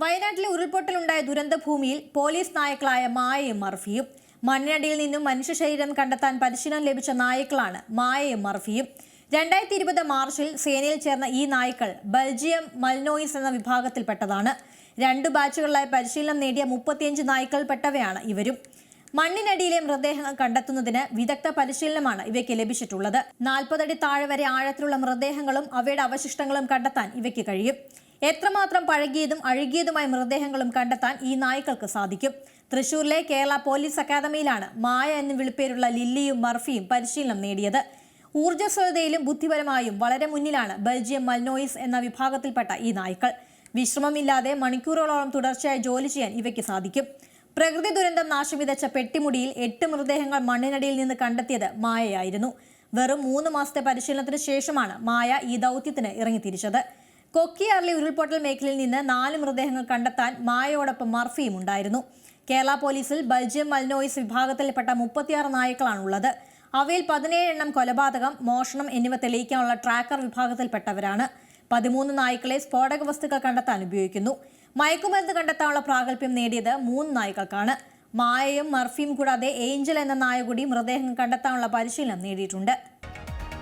വയനാട്ടിലെ ഉരുൾപൊട്ടലുണ്ടായ ദുരന്തഭൂമിയിൽ പോലീസ് നായക്കളായ മായയും മർഫിയും മണ്ണിനടിയിൽ നിന്നും മനുഷ്യ ശരീരം കണ്ടെത്താൻ പരിശീലനം ലഭിച്ച നായ്ക്കളാണ് മായയും മർഫിയും. രണ്ടായിരത്തി ഇരുപത് മാർച്ചിൽ സേനയിൽ ചേർന്ന ഈ നായ്ക്കൾ ബെൽജിയം മൽനോയിസ് എന്ന വിഭാഗത്തിൽപ്പെട്ടതാണ്. രണ്ട് ബാച്ചുകളിലായി പരിശീലനം നേടിയ മുപ്പത്തിയഞ്ച് നായ്ക്കൾപ്പെട്ടവയാണ് ഇവരും. മണ്ണിനടിയിലെ മൃതദേഹങ്ങൾ കണ്ടെത്തുന്നതിന് വിദഗ്ധ പരിശീലനമാണ് ഇവയ്ക്ക് ലഭിച്ചിട്ടുള്ളത്. നാൽപ്പതടി താഴെ വരെ ആഴത്തിലുള്ള മൃതദേഹങ്ങളും അവയുടെ അവശിഷ്ടങ്ങളും കണ്ടെത്താൻ ഇവയ്ക്ക് കഴിയും. എത്രമാത്രം പഴകിയതും അഴുകിയതുമായ മൃതദേഹങ്ങളും കണ്ടെത്താൻ ഈ നായ്ക്കൾക്ക് സാധിക്കും. തൃശൂരിലെ കേരള പോലീസ് അക്കാദമിയിലാണ് മായ എന്ന വിളിപ്പേരുള്ള ലില്ലിയും മർഫിയും പരിശീലനം നേടിയത്. ഊർജസ്വലതയിലും ബുദ്ധിപരമായും വളരെ മുന്നിലാണ് ബെൽജിയം മൽനോയിസ് എന്ന വിഭാഗത്തിൽപ്പെട്ട ഈ നായ്ക്കൾ. വിശ്രമമില്ലാതെ മണിക്കൂറുകളോളം തുടർച്ചയായി ജോലി ചെയ്യാൻ ഇവയ്ക്ക് സാധിക്കും. പ്രകൃതി ദുരന്തം നാശം വിതച്ച പെട്ടിമുടിയിൽ എട്ട് മൃതദേഹങ്ങൾ മണ്ണിനടിയിൽ നിന്ന് കണ്ടെത്തിയത് മായയായിരുന്നു. വെറും മൂന്ന് മാസത്തെ പരിശീലനത്തിന് ശേഷമാണ് മായ ഈ ദൗത്യത്തിന് ഇറങ്ങിത്തിരിച്ചത്. കൊക്കിയാറിലെ ഉരുൾപൊട്ടൽ മേഖലയിൽ നിന്ന് നാല് മൃതദേഹങ്ങൾ കണ്ടെത്താൻ മായയോടൊപ്പം മർഫിയും ഉണ്ടായിരുന്നു. കേരള പോലീസിൽ ബൽജിയം മൽനോയിസ് വിഭാഗത്തിൽപ്പെട്ട മുപ്പത്തിയാറ് നായ്ക്കളാണുള്ളത്. അവയിൽ പതിനേഴ് എണ്ണം കൊലപാതകം മോഷണം എന്നിവ തെളിയിക്കാനുള്ള ട്രാക്കർ വിഭാഗത്തിൽപ്പെട്ടവരാണ്. പതിമൂന്ന് നായ്ക്കളെ സ്ഫോടക വസ്തുക്കൾ കണ്ടെത്താൻ ഉപയോഗിക്കുന്നു. മയക്കുമരുന്ന് കണ്ടെത്താനുള്ള പ്രാഗൽഭ്യം നേടിയത് മൂന്ന് നായ്ക്കൾക്കാണ്. മായയും മർഫിയും കൂടാതെ ഏഞ്ചൽ എന്ന നായ കൂടി മൃതദേഹം കണ്ടെത്താനുള്ള പരിശീലനം നേടിയിട്ടുണ്ട്.